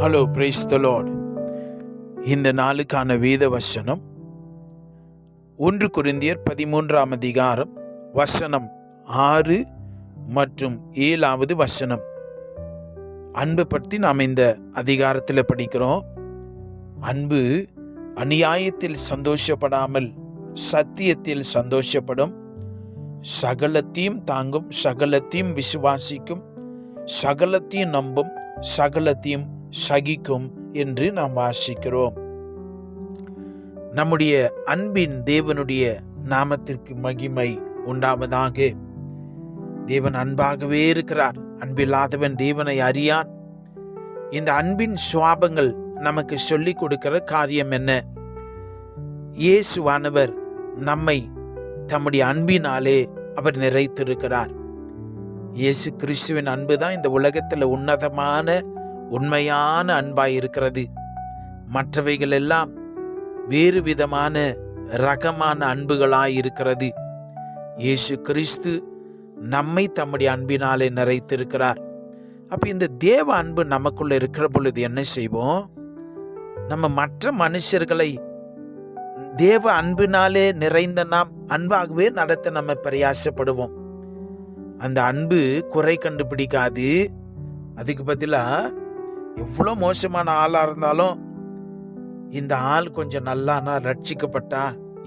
Hello praise the Lord இந்த நாளுக்கான வேத வசனம் ஒன்று குருந்தியர் பதிமூன்றாம் அதிகாரம் வசனம் ஆறு மற்றும் ஏழாவது வசனம். அன்பு பற்றி நாம் இந்த அதிகாரத்தில் படிக்கிறோம். அன்பு அநியாயத்தில் சந்தோஷப்படாமல் சத்தியத்தில் சந்தோஷப்படும். சகலத்தையும் தாங்கும் சகலத்தையும் விசுவாசிக்கும் சகலத்தையும் நம்பும் சகலத்தையும் சகிக்கும் என்று நாம் வாசிக்கிறோம். நம்முடைய அன்பின் தேவனுடைய நாமத்திற்கு மகிமை உண்டாவதாக. தேவன் அன்பாகவே இருக்கிறார். அன்பில்லாதவன் தேவனை அறியான். இந்த அன்பின் சுவாபங்கள் நமக்கு சொல்லிக் கொடுக்கிற காரியம் என்ன? இயேசுவானவர் நம்மை தம்முடைய அன்பினாலே அவர் நிறைத்திருக்கிறார். இயேசு கிறிஸ்துவின் அன்பு தான் இந்த உலகத்தில் உன்னதமான உண்மையான அன்பாய் இருக்கிறது மற்றவைகள் எல்லாம் வேறு விதமான ரகமான அன்புகளாய் இருக்கிறது இயேசு கிறிஸ்து நம்மை தம்முடைய அன்பினாலே நிறைத்திருக்கிறார். அப்போ இந்த தேவ அன்பு நமக்குள்ள இருக்கிற பொழுது என்ன செய்வோம்? நம்ம மற்ற மனுஷர்களை தேவ அன்பினாலே நிறைந்த நாம் அன்பாகவே நடத்த நம்ம பிரயாசப்படுவோம். அந்த அன்பு குறை கண்டுபிடிக்காது. அதுக்கு பதிலாக எவ்வளோ மோசமான ஆளாக இருந்தாலும் இந்த ஆள் கொஞ்சம் நல்லானா ரட்சிக்கப்பட்டா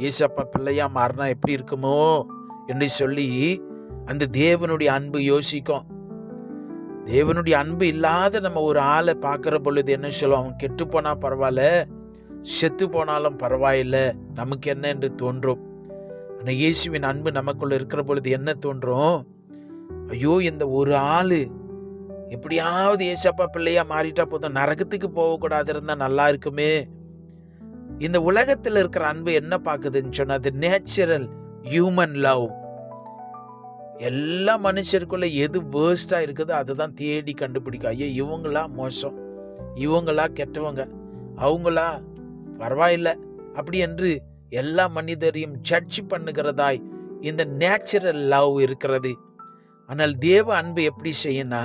ஏசப்பா பிள்ளையா மாறினா எப்படி இருக்குமோ என்று சொல்லி அந்த தேவனுடைய அன்பு யோசிக்கும். தேவனுடைய அன்பு இல்லாத நம்ம ஒரு ஆளை பார்க்குற பொழுது என்ன சொல்லுவோம் அவன் கெட்டு போனால் பரவாயில்ல செத்து போனாலும் பரவாயில்ல நமக்கு என்ன என்று தோன்றும். ஆனால் இயேசுவின் அன்பு நமக்குள்ள இருக்கிற பொழுது என்ன தோன்றும்? ஐயோ இந்த ஒரு ஆள் எப்படியாவது ஏசப்பா பிள்ளையா மாறிட்டா போதும். நரகத்துக்கு போகக்கூடாது இருந்தால் நல்லா இருக்குமே. இந்த உலகத்தில் இருக்கிற அன்பு என்ன பார்க்குதுன்னு சொன்னால் அது நேச்சுரல் ஹியூமன் லவ் எல்லா மனுஷருக்குள்ள எது வேர்ஸ்டாக இருக்குதோ அதை தான் தேடி கண்டுபிடிக்கும். ஐயோ இவங்களா மோசம். இவங்களா கெட்டவங்க. அவங்களா பரவாயில்லை. அப்படி என்று எல்லா மனிதரையும் ஜட்ஜ் பண்ணுகிறதாய் இந்த நேச்சுரல் லவ் இருக்கிறது. ஆனால் தேவ அன்பு எப்படி செய்யனா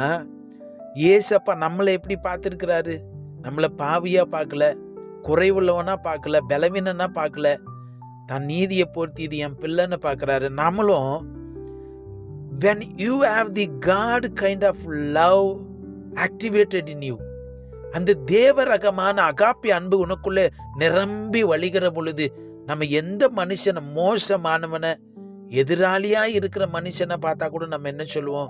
ஏசப்பா நம்மளை எப்படி பார்த்துருக்கிறாரு? நம்மளை பாவியாக பார்க்கல குறைவுள்ளவனா பார்க்கல பலவீனனா பார்க்கல. தன் நீதியை பொறுத்து இது என் பிள்ளைன்னு பார்க்குறாரு. நம்மளும் when you have the God kind of love activated in you அந்த தேவ ரகமான அகாப்பி அன்பு உனக்குள்ளே நிரம்பி வழிகிற பொழுது நம்ம எந்த மனுஷனை மோசமானவனை எதிராளியாக இருக்கிற மனுஷனை பார்த்தா கூட நம்ம என்ன சொல்லுவோம்?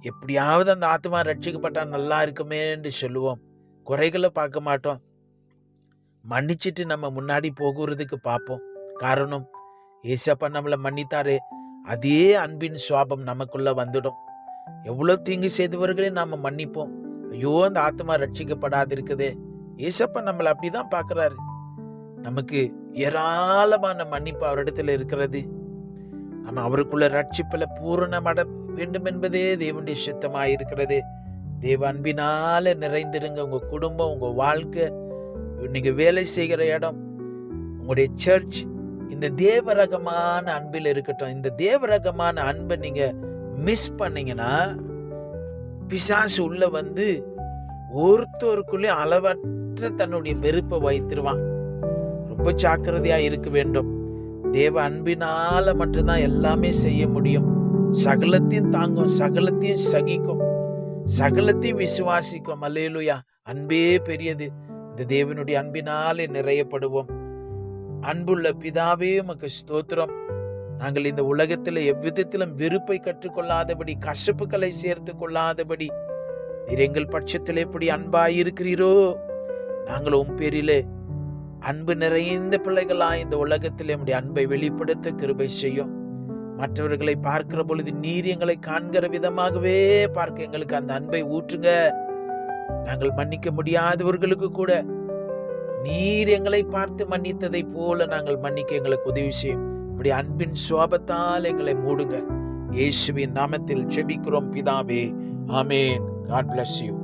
எப்படியாவது அந்த ஆத்மா ரட்சிக்கப்பட்டால் நல்லா இருக்குமேன்னு சொல்லுவோம். குறைகளை பார்க்க மாட்டோம். மன்னிச்சிட்டு நம்ம முன்னாடி போகிறதுக்கு பார்ப்போம். காரணம் ஏசப்பா நம்மளை மன்னித்தாரு. அதே அன்பின் சுவாபம் நமக்குள்ள வந்துடும். எவ்வளோ தீங்கு செய்தவர்களையும் நாம் மன்னிப்போம். ஐயோ அந்த ஆத்மா ரட்சிக்கப்படாது இருக்குதே ஏசப்பா நம்மளை அப்படிதான் பார்க்கறாரு. நமக்கு ஏராளமான மன்னிப்பு அவரிடத்துல இருக்கிறது. நம்ம அவருக்குள்ள ரட்சிப்பில் பூரணமட வேண்டும் என்பதே தேவனுடைய சித்தமாக இருக்கிறது தேவ அன்பினால நிறைந்திருங்க உங்கள் குடும்பம் உங்கள் வாழ்க்கை நீங்கள் வேலை செய்கிற இடம் உங்களுடைய சர்ச் இந்த தேவரகமான அன்பில் இருக்கட்டும். இந்த தேவரகமான அன்பை நீங்கள் மிஸ் பண்ணீங்கன்னா பிசாசு உள்ள வந்து ஒருத்தருக்குள்ளே அளவற்ற தன்னுடைய வெறுப்பை வைத்திருவான். ரொம்ப ஜாக்கிரதையாக இருக்க வேண்டும். தேவ அன்பினால் மட்டும்தான் எல்லாமே செய்ய முடியும். சகலத்தையும் தாங்கும் சகலத்தையும் சகிக்கும் சகலத்தையும் விசுவாசிக்கும் அல்லேலுயா அன்பே பெரியது இந்த தேவனுடைய அன்பினாலே நிறையப்படுவோம் அன்புள்ள பிதாவே உமக்கு ஸ்தோத்திரம் நாங்கள் இந்த உலகத்தில் எவ்விதத்திலும் வெறுப்பை கற்றுக்கொள்ளாதபடி கசப்புகளை சேர்த்து கொள்ளாதபடி நீர் எங்கள் பட்சத்தில் எப்படி அன்பாயிருக்கிறீரோ நாங்கள் உன் பேரிலே அன்பு நிறைந்த பிள்ளைகளாக இந்த உலகத்தில் நம்முடைய அன்பை வெளிப்படுத்த கிருபை செய்யும் மற்றவர்களை பார்க்கிற பொழுது நீர் எங்களை காண்கிற விதமாகவே பார்க்க எங்களுக்கு அந்த அன்பை ஊற்றுங்க. நாங்கள் மன்னிக்க முடியாதவர்களுக்கு கூட நீர் எங்களை பார்த்து மன்னித்ததை போல நாங்கள் மன்னிக்க எங்களுக்கு உதவி செய்யும். இப்படி அன்பின் சோபத்தால் எங்களை மூடுங்க. இயேசுவின் நாமத்தில் ஜெபிக்கிறோம் பிதாவே. ஆமேன். God bless you